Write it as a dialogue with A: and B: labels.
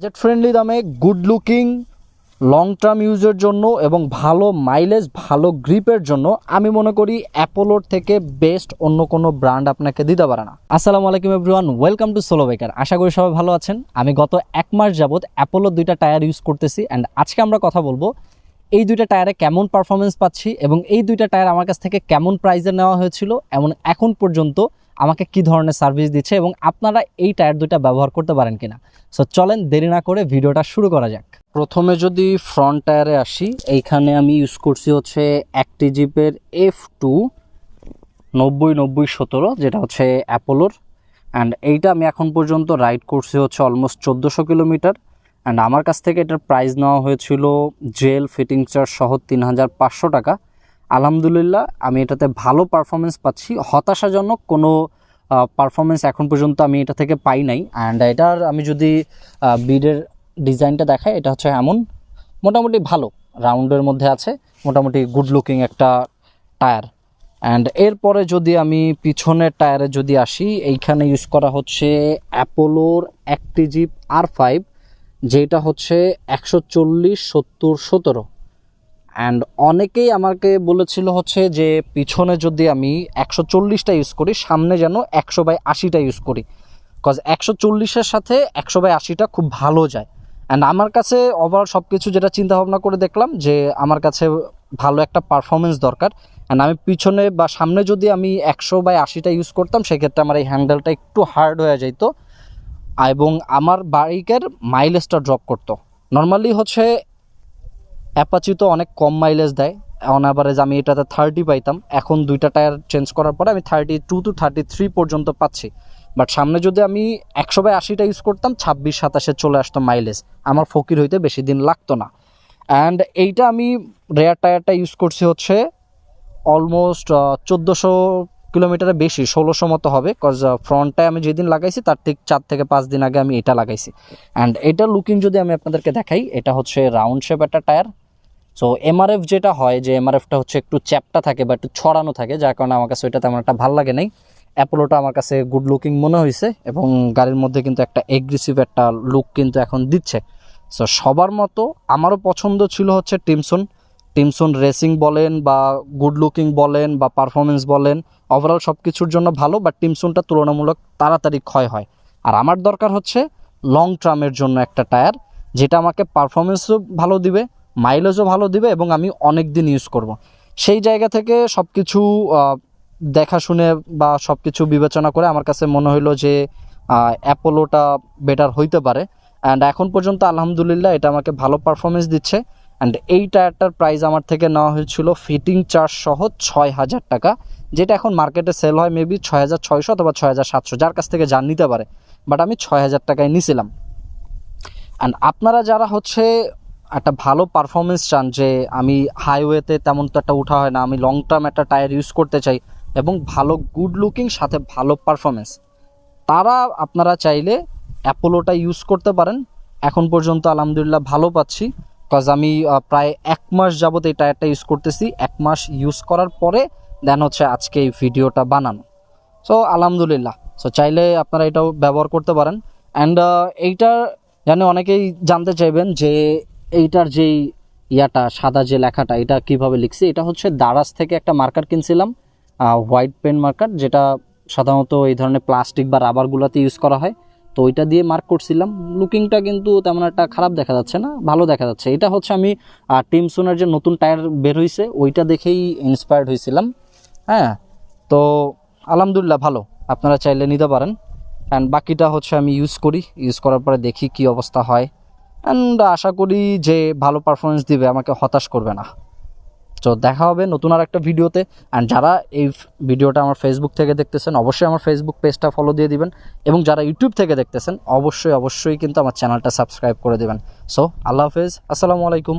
A: Budget friendly দামে good looking long term ইউজের জন্য এবং ভালো মাইলেজ ভালো গ্রিপের জন্য আমি মনে করি অ্যাপোলোর থেকে বেস্ট অন্য কোনো ব্র্যান্ড আপনাকে দিতে পারে না। আসসালামু আলাইকুম এভরিওয়ান ওয়েলকাম টু সোলো বেকার আশা করি সবাই ভালো আছেন। আমি গত এক মাস যাবৎ অ্যাপোলোর দুইটা টায়ার ইউজ করতেছি অ্যান্ড আজকে আমরা কথা বলব এই দুইটা টায়ারে কেমন পারফরমেন্স পাচ্ছি এবং এই দুইটা টায়ার আমার কাছ থেকে কেমন প্রাইজে নেওয়া হয়েছিল এমন এখন পর্যন্ত আমাকে কি ধরনের সার্ভিস দিচ্ছে এবং আপনারা এই টায়ার দুইটা ব্যবহার করতে পারেন কিনা? সো চলেন দেরি না করে ভিডিওটা শুরু করা যাক। প্রথমে যদি ফ্রন্ট টায়ারে আসি, এইখানে আমি ইউজ করছি হচ্ছে একটি জিপের এফ টু নব্বই নব্বই সতেরো, যেটা হচ্ছে অ্যাপোলোর। অ্যান্ড এইটা আমি এখন পর্যন্ত রাইড করছি হচ্ছে অলমোস্ট চোদ্দোশো কিলোমিটার। অ্যান্ড আমার কাছ থেকে এটার প্রাইস নেওয়া হয়েছিল জেল ফিটিং চার্জ সহ তিন হাজার পাঁচশো টাকা। আলহামদুলিল্লাহ, আমি এটাতে ভালো পারফরমেন্স পাচ্ছি। হতাশাজনক কোনো পারফরমেন্স এখন পর্যন্ত আমি এটা থেকে পাই নাই। অ্যান্ড এটার আমি যদি বিডের ডিজাইনটা দেখাই, এটা হচ্ছে এমন, মোটামুটি ভালো। রাউন্ডের মধ্যে আছে, মোটামুটি গুড লুকিং একটা টায়ার অ্যান্ড এরপরে যদি আমি পিছনের টায়ারে যদি আসি, এইখানে ইউজ করা হচ্ছে অ্যাপোলোর অ্যাক্টিজিপ আর ফাইভ যেটা হচ্ছে একশো চল্লিশ সত্তর সতেরো। অ্যান্ড অনেকেই আমাকে বলেছিল হচ্ছে যে, পিছনে যদি আমি একশো চল্লিশটা ইউজ করি, সামনে যেন একশো বাই আশিটা ইউজ করি। বিকজ একশো চল্লিশের সাথে একশো বাই আশিটা খুব ভালো যায়। অ্যান্ড আমার কাছে ওভারঅল সব কিছু যেটা চিন্তা ভাবনা করে দেখলাম যে, আমার কাছে ভালো একটা পারফরমেন্স দরকার। অ্যান্ড আমি পিছনে বা সামনে যদি আমি একশো বাই আশিটা ইউজ করতাম, সেক্ষেত্রে আমার এই হ্যান্ডেলটা একটু হার্ড হয়ে যেত এবং আমার বাইকের মাইলেজটা ড্রপ করতো। নর্মালি হচ্ছে অ্যাপাচি তো অনেক কম মাইলেজ দেয়। অন অ্যাভারেজ আমি এটাতে থার্টি পাইতাম। এখন দুইটা টায়ার চেঞ্জ করার পরে আমি thirty two two thirty three পর্যন্ত পাচ্ছি। বাট সামনে যদি আমি একশো বাই আশিটা ইউজ করতাম, ছাব্বিশ, সাতাশে চলে আসতো মাইলেজ আমার ফকির হইতে বেশি দিন লাগতো না। অ্যান্ড এইটা আমি রেয়ার টায়ারটা ইউজ করছি হচ্ছে অলমোস্ট চোদ্দোশো কিলোমিটারের বেশি, ষোলোশো মতো হবে। কজ ফ্রন্টটায় আমি যেদিন লাগাইছি, তার ঠিক চার থেকে পাঁচ দিন আগে আমি এটা লাগাইছি। অ্যান্ড এটা লুকিং যদি আমি আপনাদেরকে দেখাই, এটা হচ্ছে রাউন্ড শেপ একটা টায়ার সো এমআরএফ যেটা হয় যে এমআরএফটা হচ্ছে একটু চ্যাপটা থাকে বা একটু ছড়ানো থাকে, যার কারণে আমার কাছে ওইটা তেমন একটা ভালো লাগে নাই। অ্যাপোলোটা আমার কাছে গুড লুকিং মনে হয়েছে এবং গাড়ির মধ্যে কিন্তু একটা এগ্রেসিভ একটা লুক কিন্তু এখন দিচ্ছে। সো সবার মতো আমারও পছন্দ ছিল হচ্ছে টিমসন টিমসন রেসিং বলেন বা গুড লুকিং বলেন বা পারফরমেন্স বলেন ওভারঅল সব কিছুর জন্য ভালো বাট টিমসনটা তুলনামূলক তাড়াতাড়ি ক্ষয় হয়। আর আমার দরকার হচ্ছে লং টার্মের জন্য একটা টায়ার যেটা আমাকে পারফরমেন্সও ভালো দিবে মাইলেজও ভালো দিবে এবং আমি অনেক দিন ইউজ করব। সেই জায়গা থেকে সব কিছু দেখা শুনে বা সব কিছু বিবেচনা করে আমার কাছে মনে হলো যে অ্যাপোলোটা বেটার হইতে পারে। অ্যান্ড এখন পর্যন্ত আলহামদুলিল্লাহ এটা আমাকে ভালো পারফরমেন্স দিচ্ছে। অ্যান্ড এই টায়ারটার প্রাইস আমার থেকে নেওয়া হয়েছিল ফিটিং চার্জ সহ ছয় হাজার টাকা, যেটা এখন মার্কেটে সেল হয় মেবি ছয় হাজার ছয়শো অথবা ছয় হাজার সাতশো, যার কাছ থেকে যান নিতে পারে। বাট আমি ছয় হাজার টাকায় নিছিলাম। অ্যান্ড আপনারা যারা হচ্ছে একটা ভালো পারফরমেন্স চান যে আমি হাইওয়েতে তেমন তো একটা উঠা হয় না, আমি লং টার্ম একটা টায়ার ইউজ করতে চাই এবং ভালো গুড লুকিং সাথে ভালো পারফরমেন্স তারা আপনারা চাইলে অ্যাপোলোটা ইউজ করতে পারেন। এখন পর্যন্ত আলহামদুলিল্লাহ ভালো পাচ্ছি। কজ আমি প্রায় এক মাস যাবত এই টায়ারটা ইউজ করতেছি। এক মাস ইউজ করার পরে দেন হচ্ছে আজকে এই ভিডিওটা বানানো। সো আলহামদুলিল্লাহ। সো চাইলে আপনারা এটাও ব্যবহার করতে পারেন। অ্যান্ড এইটা জানি অনেকেই জানতে চাইবেন যে এইটার যেই ইয়াটা, সাদা যে লেখাটা, এটা কীভাবে লিখছি, এটা হচ্ছে দারাজ থেকে একটা মার্কার কিনছিলাম হোয়াইট পেন মার্কার যেটা সাধারণত এই ধরনের প্লাস্টিক বা রাবারগুলোতে ইউজ করা হয়। তো ওইটা দিয়ে মার্ক করছিলাম। লুকিংটা কিন্তু তেমন একটা খারাপ দেখা যাচ্ছে না, ভালো দেখা যাচ্ছে। এটা হচ্ছে আমি টিমসোনার যে নতুন টায়ার বের হয়েছে ওইটা দেখেই ইন্সপায়ার্ড হয়েছিলাম হ্যাঁ তো আলহামদুলিল্লাহ ভালো। আপনারা চাইলে নিতে পারেন। অ্যান্ড বাকিটা হচ্ছে আমি ইউজ করি। ইউজ করার পরে দেখি কি অবস্থা হয়। অ্যান্ড আশা করি যে ভালো পারফরমেন্স দিবে, আমাকে হতাশ করবে না। তো দেখা হবে নতুন আর একটা ভিডিওতে। অ্যান্ড যারা এই ভিডিওটা আমার ফেসবুক থেকে দেখতেছেন, অবশ্যই আমার ফেসবুক পেজটা ফলো দিয়ে দিবেন। এবং যারা ইউটিউব থেকে দেখতেছেন, অবশ্যই অবশ্যই কিন্তু আমার চ্যানেলটা সাবস্ক্রাইব করে দেবেন। সো আল্লাহ হাফেজ, আসসালামু আলাইকুম।